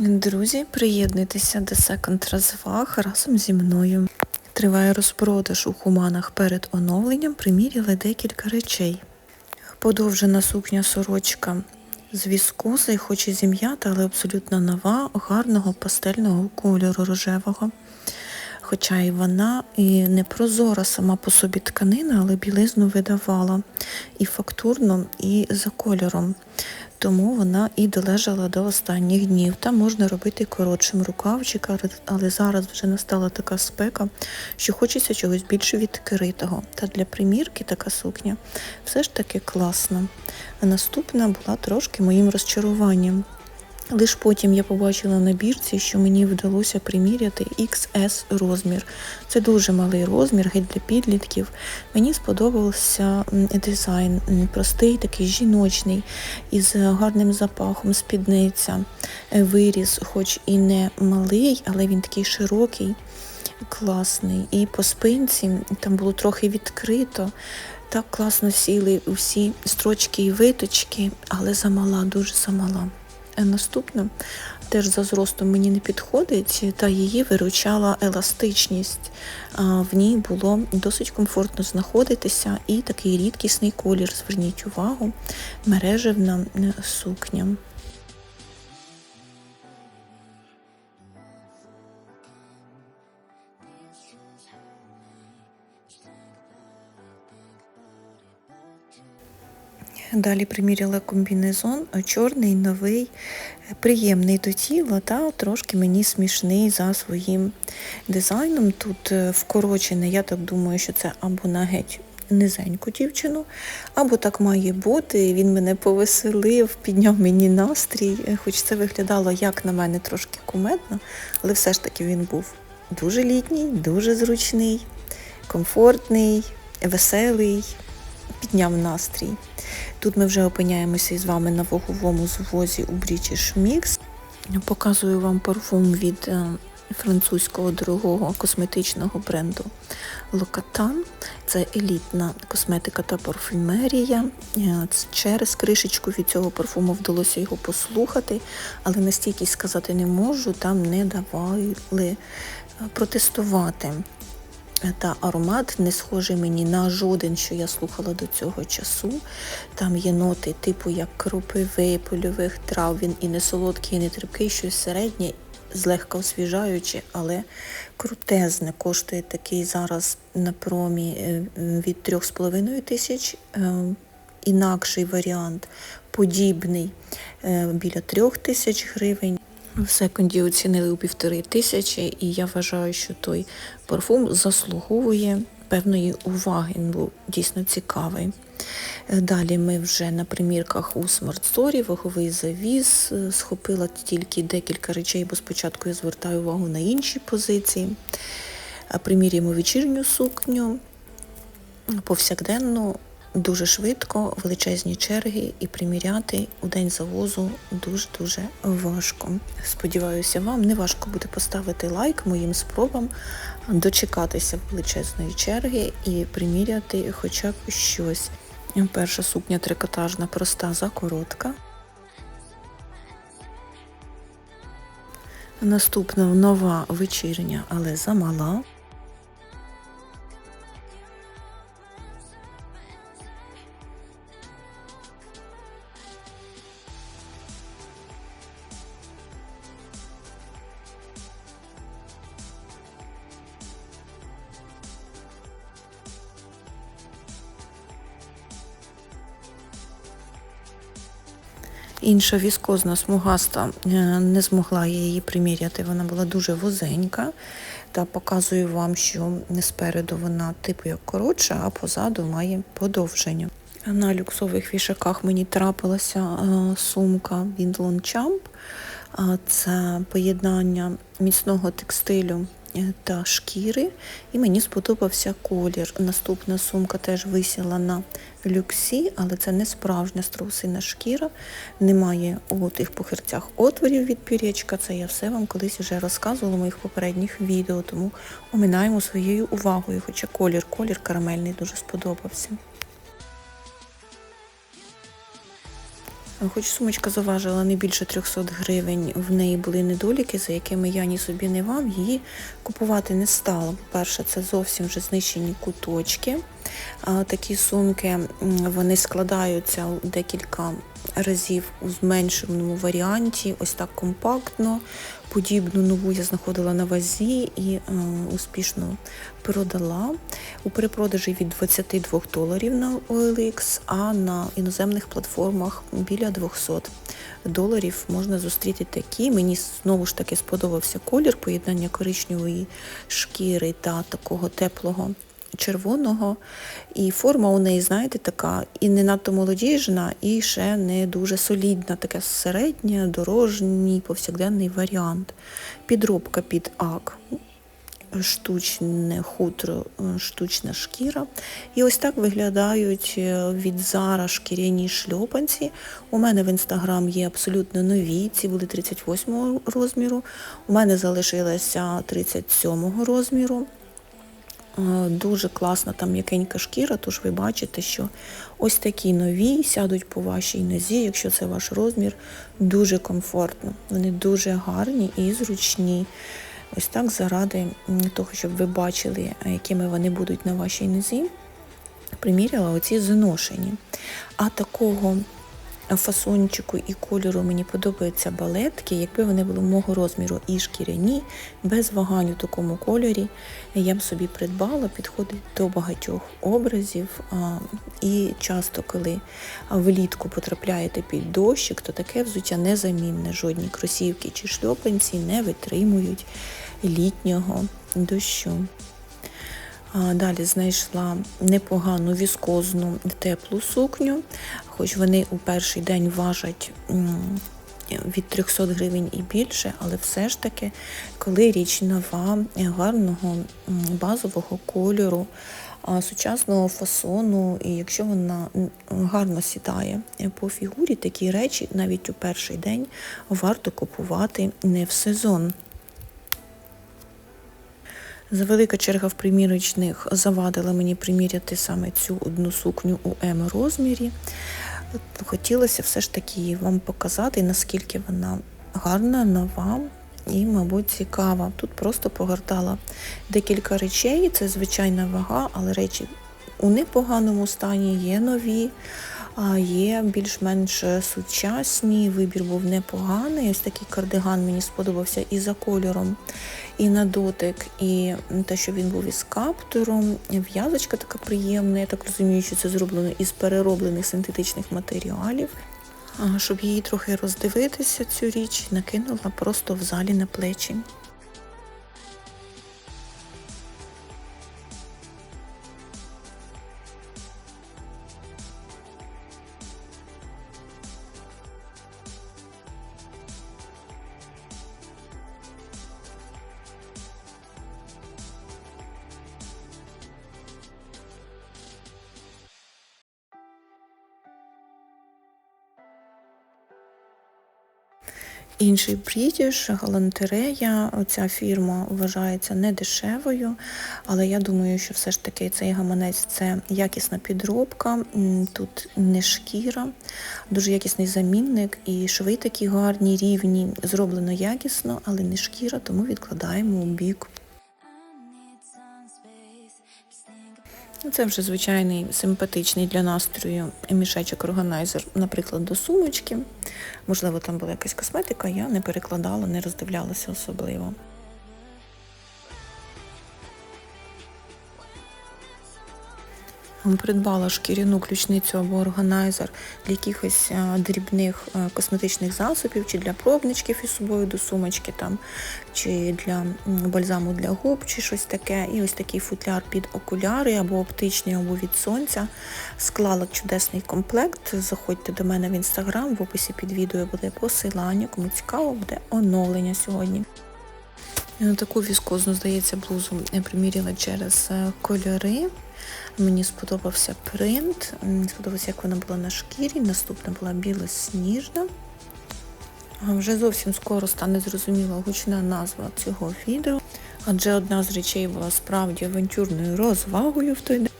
Друзі, приєднуйтеся до секонд розваг разом зі мною. Триває розпродаж у хуманах перед оновленням. Приміряли декілька речей. Подовжена сукня сорочка з віскози, хоч і зім'ята, але абсолютно нова, гарного пастельного кольору рожевого. Хоча і вона і не прозора сама по собі тканина, але білизну видавала і фактурно, і за кольором. Тому вона і долежала до останніх днів. Там можна робити коротшим рукавчик, але- зараз вже настала така спека, що хочеться чогось більш відкритого. Та для примірки така сукня все ж таки класна. А наступна була трошки моїм розчаруванням. Лиш потім я побачила на бірці, що мені вдалося приміряти XS розмір. Це дуже малий розмір, геть для підлітків. Мені сподобався дизайн, простий, такий жіночний, із гарним запахом, спідниця, Е, виріс, хоч і не малий, але він такий широкий, класний. І по спинці там було трохи відкрито. Так класно сіли усі строчки і виточки, але замала, дуже замала. Е, Наступна теж за зростом мені не підходить, та її виручала еластичність. В ній було досить комфортно знаходитися і такий рідкісний колір. Зверніть увагу, мережевна е, сукня. Далі приміряла комбінезон, е, чорний, новий, е, приємний до тіла та трошки мені смішний за своїм дизайном. Тут е, вкорочене, я так думаю, що це або на геть низеньку дівчину, або так має бути. Він мене повеселив, підняв мені настрій, хоч це виглядало як на мене трошки кумедно, але все ж таки він був дуже літній, дуже зручний, комфортний, веселий, підняв настрій. Тут ми вже опиняємося із вами на ваговому звозі у British Mix. Показую вам парфум від е, французького дорогого косметичного бренду Loccatan. Це елітна косметика та парфюмерія. Е, Через кришечку від цього парфуму вдалося його послухати, але настільки сказати не можу, там не давали е, протестувати. Та аромат не схожий мені на жоден, що я слухала до цього часу. Там є ноти, типу як кропиви, польових трав. Він і не солодкий, і не терпкий, щось середнє, злегка освіжаюче, але крутезне. Коштує такий зараз на промі е, від 3,5 тисяч. е, Інакший варіант, подібний, е, біля трьох тисяч гривень. В секунді оцінили у півтори тисячі, і я вважаю, що той парфум заслуговує певної уваги. Він був дійсно цікавий. Е, Далі ми вже на примірках у Story, ваговий завіс, е, схопила тільки декілька речей, бо спочатку я звертаю увагу на інші позиції. А Приміряємо вечірню сукню, повсякденну, дуже швидко, величезні черги і приміряти у день завозу дуже-дуже важко. Сподіваюся, вам не важко буде поставити лайк моїм спробам, дочекатися величезної черги і приміряти хоча б щось. Перша сукня трикотажна, проста, закоротка. Наступна нова вечірня, але замала. Інша віскозна смугаста е, не змогла я її приміряти, вона була дуже вузенька. Та показую вам, що спереду вона типу як коротша, а позаду має подовження. На люксових вішаках мені трапилася е, сумка від Longchamp. Це поєднання міцного текстилю та шкіри, і мені сподобався колір. Наступна сумка теж висіла на люксі, але це не справжня страусина шкіра. Немає у тих похирцях отворів від пір'ячка. Це я все вам колись вже розказувала в моїх попередніх відео, тому оминаємо своєю увагою, хоча колір, колір карамельний дуже сподобався. Хоч сумочка заважила не більше 300 гривень, в неї були недоліки, за якими я ні собі не вам її купувати не стала. По-перше, це зовсім вже знищені куточки. Такі сумки вони складаються декілька разів у зменшеному варіанті, ось так компактно. Подібну нову я знаходила на вазі і е, успішно продала у перепродажі від 22 доларів на OLX, а на іноземних платформах біля 200 доларів можна зустріти такі. Мені знову ж таки сподобався колір поєднання коричневої шкіри та такого теплого червоного. І форма у неї, знаєте, така і не надто молодіжна, і ще не дуже солідна, така середня, дорожній, повсякденний варіант. Підробка під ак. Штучне хутро, штучна шкіра. І ось так виглядають е, від Зара шкіряні шльопанці. У мене в інстаграм є абсолютно нові, ці були 38 розміру. У мене залишилася 37 розміру. Е, Дуже класна там м'якенька шкіра, тож ви бачите, що ось такі нові сядуть по вашій нозі, якщо це ваш розмір, дуже комфортно. Вони дуже гарні і зручні. Ось так заради того, щоб ви бачили, е, якими вони будуть на вашій нозі, приміряла оці зношені. А такого фасончику і кольору мені подобаються балетки. Якби вони були мого розміру і шкіряні, без вагань у такому кольорі, я б собі придбала, підходить до багатьох образів. І часто, коли влітку потрапляєте під дощик, то таке взуття незамінне. Жодні кросівки чи шльопанці не витримують літнього дощу. Далі знайшла непогану віскозну теплу сукню, хоч вони у перший день важать від 300 гривень і більше, але все ж таки, коли річ нова, гарного базового кольору, сучасного фасону, і якщо вона гарно сідає по фігурі, такі речі навіть у перший день варто купувати не в сезон. Завелика черга в примірочних завадила мені приміряти саме цю одну сукню у М розмірі. Хотілося все ж таки вам показати, наскільки вона гарна, нова і, мабуть, цікава. Тут просто погортала декілька речей. Це звичайна вага, але речі у непоганому стані є нові. Є більш-менш сучасні, вибір був непоганий. Ось такий кардиган мені сподобався і за кольором, і на дотик, і те, що він був із каптуром. В'язочка така приємна, я так розумію, що це зроблено із перероблених синтетичних матеріалів. Щоб її трохи роздивитися, цю річ, накинула просто в залі на плечі. Інший British, галантерея. Ця фірма вважається не дешевою, але я думаю, що все ж таки цей гаманець це якісна підробка. Тут не шкіра, дуже якісний замінник, і шви такі гарні, рівні, зроблено якісно, але не шкіра, тому відкладаємо у бік. Це вже звичайний симпатичний для настрою мішечок органайзер, наприклад, до сумочки. Можливо, там була якась косметика, я не перекладала, не роздивлялася особливо. Придбала шкіряну ключницю або органайзер для якихось дрібних косметичних засобів, чи для пробничків із собою до сумочки, там, чи для бальзаму для губ, чи щось таке. І ось такий футляр під окуляри, або оптичний, або від сонця. Склала чудесний комплект. Заходьте до мене в інстаграм, в описі під відео буде посилання. Кому цікаво, буде оновлення сьогодні. Я Таку віскозну, здається, блузу я приміряла через е, кольори. Мені сподобався принт, мені сподобалося, як вона була на шкірі. Наступна була білосніжна. Вже зовсім скоро стане зрозуміла гучна назва цього відео, адже одна з речей була справді авантюрною розвагою в той день.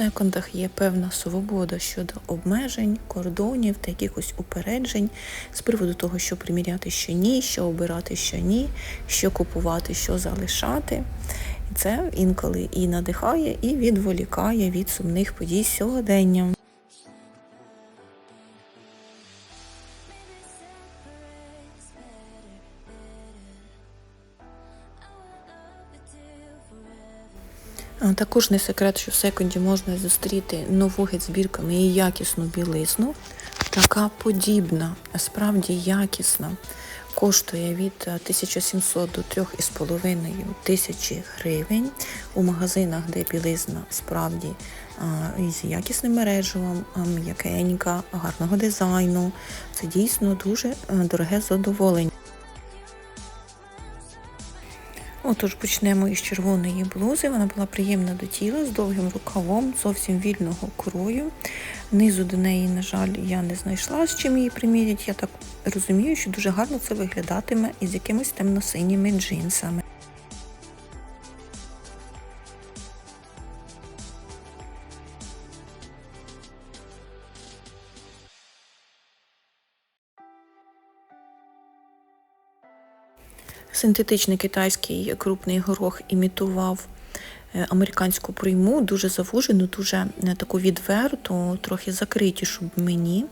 Секондах є певна свобода щодо обмежень, кордонів та якихось упереджень з приводу того, що приміряти, що ні, що обирати, що ні, що купувати, що залишати. І це інколи і надихає, і відволікає від сумних подій сьогодення. Також не секрет, що в секонді можна зустріти нову геть-збірками і якісну білизну. Така подібна, справді якісна. Коштує від е, 1700 до 3,5 тисячі гривень у магазинах, де білизна справді із якісним мережевом, м'якенька, гарного дизайну. Це дійсно дуже е, дороге задоволення. Отож, почнемо із червоної блузи. Вона була приємна до тіла з довгим рукавом, зовсім вільного крою. Низу до неї, на жаль, я не знайшла, з чим її примірять. Я так розумію, що дуже гарно це виглядатиме із якимись темно-синіми джинсами. Синтетичний китайський крупний горох імітував е, американську прийму, дуже завужену, дуже е, таку відверту, трохи закритішу мені.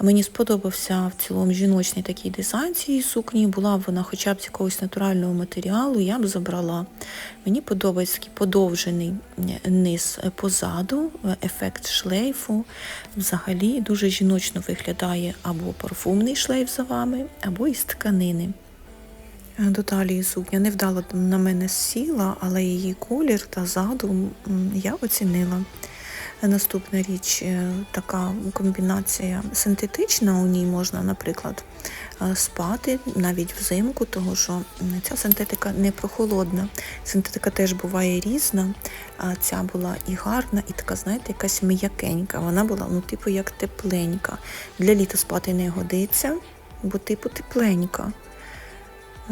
Мені сподобався в цілому жіночний такий дизайн цієї сукні. Була б вона хоча б з якогось натурального матеріалу, я б забрала. Мені подобається такий подовжений е, низ позаду, ефект шлейфу. Взагалі дуже жіночно виглядає або парфумний шлейф за вами, або із тканини. До талії сукня невдало на мене сіла, але її колір та задум я оцінила. Наступна річ, е, така комбінація синтетична, у ній можна, наприклад, е, спати навіть взимку, тому що ця синтетика не прохолодна. Синтетика теж буває різна, ця була і гарна, і така, знаєте, якась м'якенька. Вона була, ну, типу, як тепленька. Для літа спати не годиться, бо типу тепленька.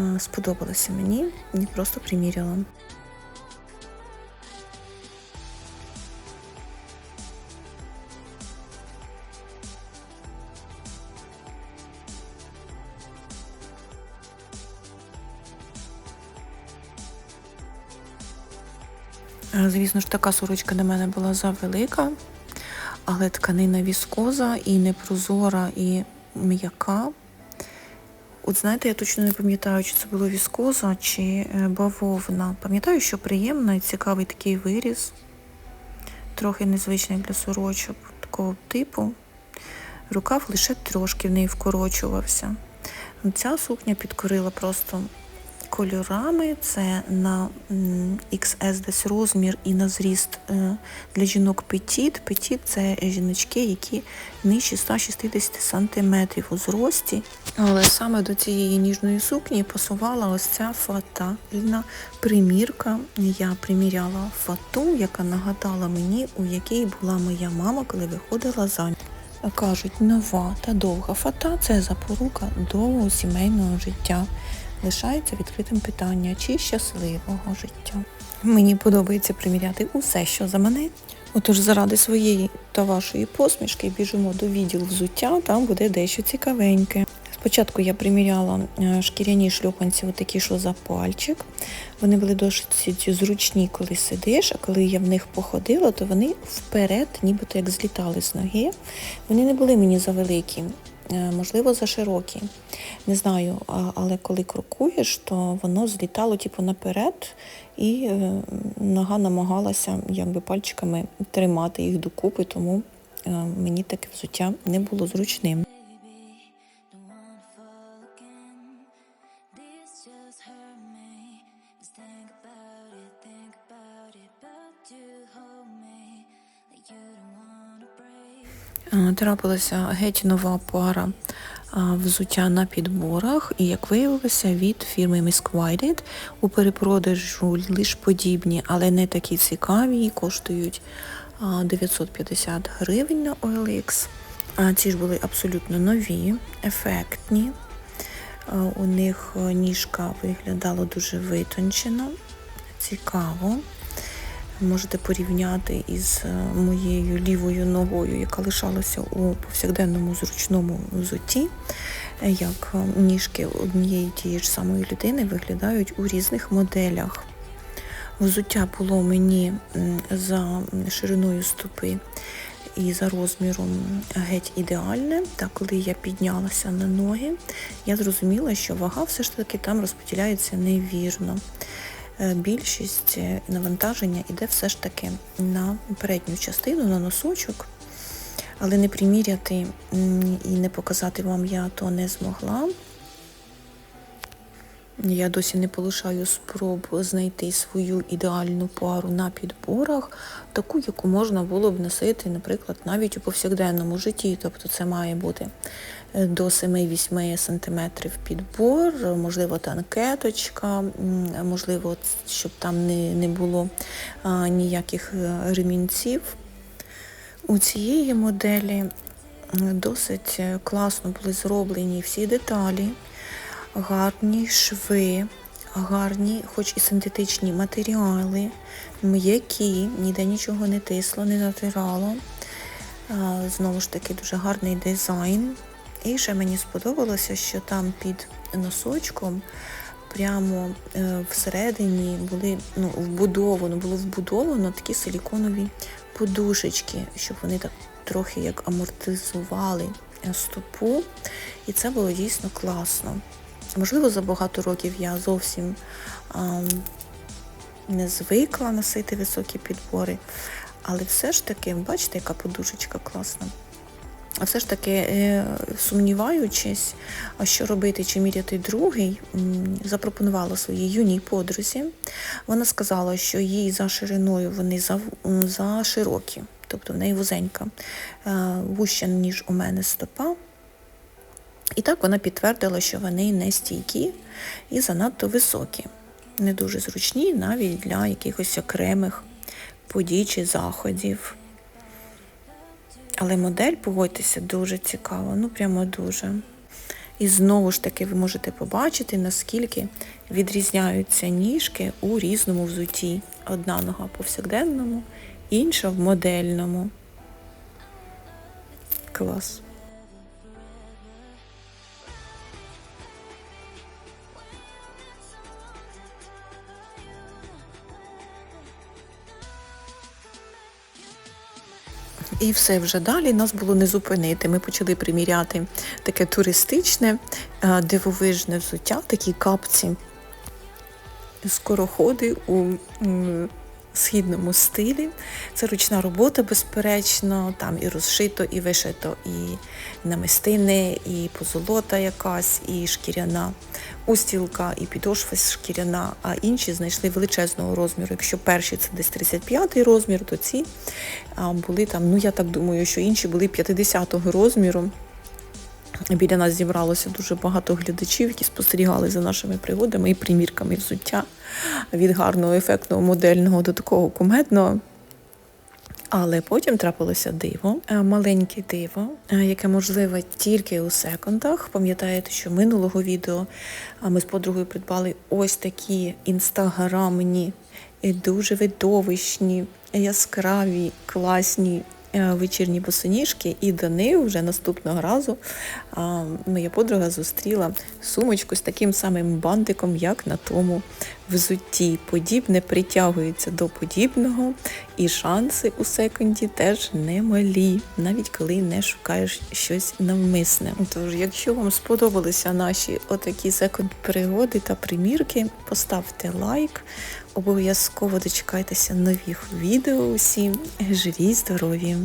Е, сподобалося мені, не просто приміряла. Е, Звісно ж, така сорочка для мене була завелика, але тканина віскоза і непрозора, і м'яка. От знаєте, я точно не пам'ятаю, чи це було віскоза, чи е, бавовна. Пам'ятаю, що приємно і цікавий такий виріз, трохи незвичний для сорочок такого типу. Рукав лише трошки в неї вкорочувався. Ця сукня підкорила просто кольорами. Це на XS десь розмір і на зріст е, для жінок петіт. Петіт це жіночки, які нижче 160 см у зрості. Але саме до цієї ніжної сукні пасувала ось ця фатальна примірка. Я приміряла фату, яка нагадала мені, у якій була моя мама, коли виходила заміж. Кажуть, нова та довга фата це запорука довгого сімейного життя. Лишається відкритим питання, чи щасливого життя. Мені подобається приміряти усе, що за мене. Отож, заради своєї та вашої посмішки біжимо до відділу взуття, там буде дещо цікавеньке. Спочатку я приміряла е, шкіряні шльопанці, отакі, що за пальчик. Вони були досить зручні, коли сидиш, а коли я в них походила, то вони вперед, нібито як злітали з ноги. Вони не були мені завеликі, можливо, за широкі. Не знаю, але коли крокуєш, то воно злітало типу наперед, і е, нога намагалася якби пальчиками тримати їх докупи, тому мені таке взуття не було зручним. Трапилася геть нова пара взуття на підборах, і, як виявилося, від фірми Misquided у перепродажу лише подібні, але не такі цікаві, і коштують 950 гривень на OLX. Ці ж були абсолютно нові, ефектні. У них ніжка виглядала дуже витончено, цікаво. Можете порівняти із е, моєю лівою ногою, яка лишалася у повсякденному зручному взутті, е, як е, ніжки однієї тієї ж самої людини виглядають у різних моделях. Взуття було мені за шириною стопи і за розміром геть ідеальне. Та коли я піднялася на ноги, я зрозуміла, що вага все ж таки там розподіляється невірно. Е, Більшість е, навантаження йде все ж таки на передню частину, на носочок, але не приміряти і не показати вам я то не змогла. Я досі не полишаю спроб знайти свою ідеальну пару на підборах, таку, яку можна було б носити, наприклад, навіть у повсякденному житті. Тобто це має бути е, до 7-8 см підбор, можливо, танкеточка, можливо, щоб там не, не було а, ніяких е, ремінців. У цієї моделі досить е, класно були зроблені всі деталі гарні шви, гарні, хоч і синтетичні матеріали, м'які, ніде нічого не тисло, не натирало. Знову ж таки, дуже гарний дизайн. І ще мені сподобалося, що там під носочком прямо е, всередині були ну, вбудовано, було вбудовано такі силіконові подушечки, щоб вони так трохи як амортизували е, стопу. І це було дійсно класно. Можливо, за багато років я зовсім а, не звикла носити високі підбори, але все ж таки, бачите, яка подушечка класна. А все ж таки, е, сумніваючись, що робити, чи міряти другий, запропонувала своїй юній подрузі. Вона сказала, що їй за шириною вони за, за широкі, тобто в неї вузенька, е, вуща, ніж у мене стопа. І так вона підтвердила, що вони не стійкі і занадто високі, не дуже зручні навіть для якихось окремих подій чи заходів. Але модель, погодьтеся, дуже цікава, ну прямо дуже. І знову ж таки ви можете побачити, наскільки відрізняються ніжки у різному взутті. Одна нога повсякденному, інша в модельному. Клас. І все вже далі нас було не зупинити. Ми почали приміряти таке туристичне, е, дивовижне взуття, такі капці, скороходи у східному стилі. Це ручна робота, безперечно, там і розшито, і вишито, і намистини, і позолота якась, і шкіряна устілка, і підошва шкіряна, а інші знайшли величезного розміру. Якщо перші це десь 35 розмір, то ці були там, ну я так думаю, що інші були 50-го розміру. Біля нас зібралося дуже багато глядачів, які спостерігали за нашими пригодами і примірками взуття від гарного, ефектного, модельного до такого кумедного. Але потім трапилося диво, е, маленьке диво, е, яке можливе тільки у секондах. Пам'ятаєте, що минулого відео е, ми з подругою придбали ось такі інстаграмні, і дуже видовищні, яскраві, класні е, вечірні босоніжки, і до них вже наступного разу моя подруга зустріла сумочку з таким самим бантиком, як на тому взутті. Подібне притягується до подібного, і шанси у секунді теж немалі, навіть коли не шукаєш щось навмисне. Тож, якщо вам сподобалися наші отакі секонд-пригоди та примірки, поставте лайк. Обов'язково дочекайтеся нових відео усім. Живі, здорові!